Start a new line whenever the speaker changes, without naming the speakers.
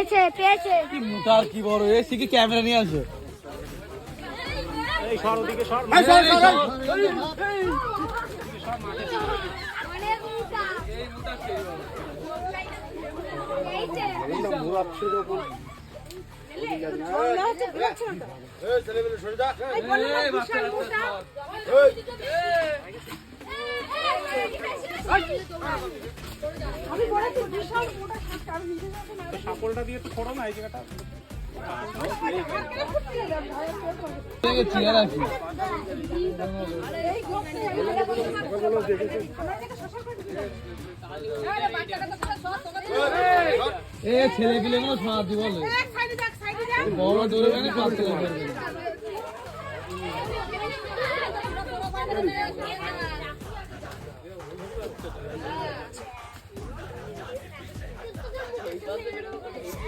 পেয়েছে পেয়েছে
কি মোটা আর কি বড় এসি কি ক্যামেরা নিয়ে আসো
এই সর ওদিকে সর
অনেক মোটা
সাপলটা দিয়ে তো খোড়ো না এই জায়গাটা।
চেয়ার আছে এ ছেলে পিলে কোনো সাহায্য বলে বড় দৌড়ে গেলে পাঁচ টাকা Todo mundo.